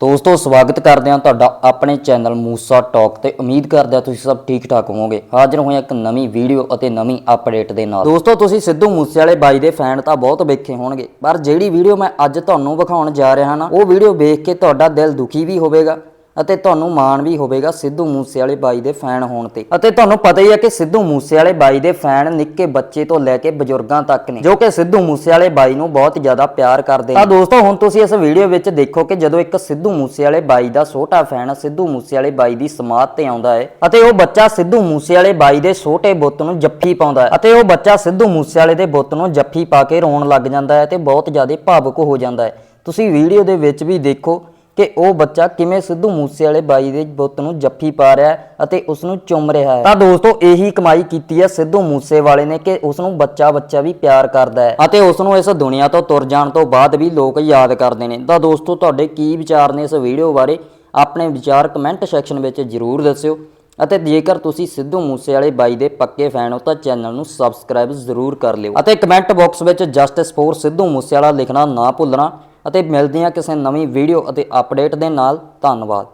ਦੋਸਤੋ, ਸਵਾਗਤ ਕਰਦੇ ਹਾਂ ਤੁਹਾਡਾ ਆਪਣੇ ਚੈਨਲ ਮੂਸਾ ਟਾਕ ਤੇ ਉਮੀਦ ਕਰਦੇ ਹਾਂ ਤੁਸੀਂ ਸਭ ਠੀਕ ਠਾਕ ਹੋਵੋਗੇ। ਹਾਜ਼ਰ ਹੋਏ ਇੱਕ ਨਵੀਂ ਵੀਡੀਓ ਅਤੇ ਨਵੀਂ ਅਪਡੇਟ ਦੇ ਨਾਲ। ਦੋਸਤੋ, ਤੁਸੀਂ ਸਿੱਧੂ ਮੂਸੇਵਾਲੇ ਬਾਈ ਦੇ ਫੈਨ ਤਾਂ ਬਹੁਤ ਵੇਖੇ ਹੋਣਗੇ, ਪਰ ਜਿਹੜੀ ਵੀਡੀਓ ਮੈਂ ਅੱਜ ਤੁਹਾਨੂੰ ਵਿਖਾਉਣ ਜਾ ਰਿਹਾ ਹਾਂ ਉਹ ਵੀਡੀਓ ਵੇਖ ਕੇ ਤੁਹਾਡਾ ਦਿਲ ਦੁਖੀ ਵੀ ਹੋਵੇਗਾ। ਅਤੇ ਤੁਹਾਨੂੰ ਮਾਣ ਵੀ ਹੋਵੇਗਾ ਸਿੱਧੂ ਮੂਸੇਵਾਲੇ ਬਾਈ ਦੇ ਫੈਨ ਹੋਣ ਤੇ। ਅਤੇ ਤੁਹਾਨੂੰ ਪਤਾ ਹੀ ਹੈ ਕਿ ਸਿੱਧੂ ਮੂਸੇਵਾਲੇ ਬਾਈ ਦੇ ਫੈਨ ਨਿੱਕੇ ਬੱਚੇ ਤੋਂ ਲੈ ਕੇ ਬਜ਼ੁਰਗਾਂ ਤੱਕ ਨੇ, ਜੋ ਕਿ ਸਿੱਧੂ ਮੂਸੇਵਾਲੇ ਬਾਈ ਨੂੰ ਬਹੁਤ ਜ਼ਿਆਦਾ ਪਿਆਰ ਕਰਦੇ ਨੇ। ਤਾਂ ਦੋਸਤੋ, ਹੁਣ ਤੁਸੀਂ ਇਸ ਵੀਡੀਓ ਵਿੱਚ ਦੇਖੋ ਕਿ ਜਦੋਂ ਇੱਕ ਸਿੱਧੂ ਮੂਸੇ ਬਾਈ ਦਾ ਛੋਟਾ ਫੈਨ ਸਿੱਧੂ ਮੂਸੇਵਾਲੇ ਬਾਈ ਦੀ ਸਮਾਧ ਤੇ ਆਉਂਦਾ ਹੈ, ਅਤੇ ਉਹ ਬੱਚਾ ਸਿੱਧੂ ਮੂਸੇਵਾਲੇ ਬਾਈ ਦੇ ਛੋਟੇ ਬੁੱਤ ਨੂੰ ਜੱਫੀ ਪਾਉਂਦਾ ਹੈ, ਅਤੇ ਉਹ ਬੱਚਾ ਸਿੱਧੂ ਮੂਸੇਵਾਲੇ ਦੇ ਬੁੱਤ ਨੂੰ ਜੱਫੀ ਪਾ ਕੇ ਰੋਣ ਲੱਗ ਜਾਂਦਾ ਹੈ ਤੇ ਬਹੁਤ ਜ਼ਿਆਦਾ ਭਾਵੁਕ ਹੋ ਜਾਂਦਾ ਹੈ। ਤੁਸੀਂ ਵੀਡੀਓ ਦੇ ਵਿੱਚ ਵੀ ਦੇਖੋ ਕਿ ਉਹ ਬੱਚਾ ਕਿਵੇਂ ਸਿੱਧੂ ਮੂਸੇ ਵਾਲੇ ਬਾਈ ਦੇ ਬੁੱਤ ਨੂੰ ਜੱਫੀ ਪਾ ਰਿਹਾ ਹੈ ਅਤੇ ਉਸ ਨੂੰ ਚੁੰਮ ਰਿਹਾ ਹੈ। ਤਾਂ ਦੋਸਤੋ, ਇਹੀ ਕਮਾਈ ਕੀਤੀ ਹੈ ਸਿੱਧੂ ਮੂਸੇ ਵਾਲੇ ਨੇ ਕਿ ਉਸ ਨੂੰ ਬੱਚਾ ਬੱਚਾ ਵੀ ਪਿਆਰ ਕਰਦਾ ਹੈ ਅਤੇ ਉਸ ਨੂੰ ਇਸ ਦੁਨੀਆ ਤੋਂ ਤੁਰ ਜਾਣ ਤੋਂ ਬਾਅਦ ਵੀ ਲੋਕ ਯਾਦ ਕਰਦੇ ਨੇ। ਤਾਂ ਦੋਸਤੋ, ਤੁਹਾਡੇ ਕੀ ਵਿਚਾਰ ਨੇ ਇਸ ਵੀਡੀਓ ਬਾਰੇ? ਆਪਣੇ ਵਿਚਾਰ ਕਮੈਂਟ ਸੈਕਸ਼ਨ ਵਿੱਚ ਜਰੂਰ ਦੱਸਿਓ ਅਤੇ ਜੇਕਰ ਤੁਸੀਂ ਸਿੱਧੂ ਮੂਸੇ ਵਾਲੇ ਬਾਈ ਦੇ ਪੱਕੇ ਫੈਨ ਹੋ ਤਾਂ ਚੈਨਲ ਨੂੰ ਸਬਸਕ੍ਰਾਈਬ ਜ਼ਰੂਰ ਕਰ ਲਿਓ ਅਤੇ ਕਮੈਂਟ ਬਾਕਸ ਵਿੱਚ ਜਸਟਿਸ ਫੋਰ ਸਿੱਧੂ ਮੂਸੇ ਵਾਲਾ ਲਿਖਣਾ ਨਾ ਭੁੱਲਣਾ। ਅਤੇ ਮਿਲਦੇ ਹਾਂ ਕਿਸੇ ਨਵੀਂ ਵੀਡੀਓ ਅਤੇ ਅਪਡੇਟ ਦੇ ਨਾਲ। ਧੰਨਵਾਦ।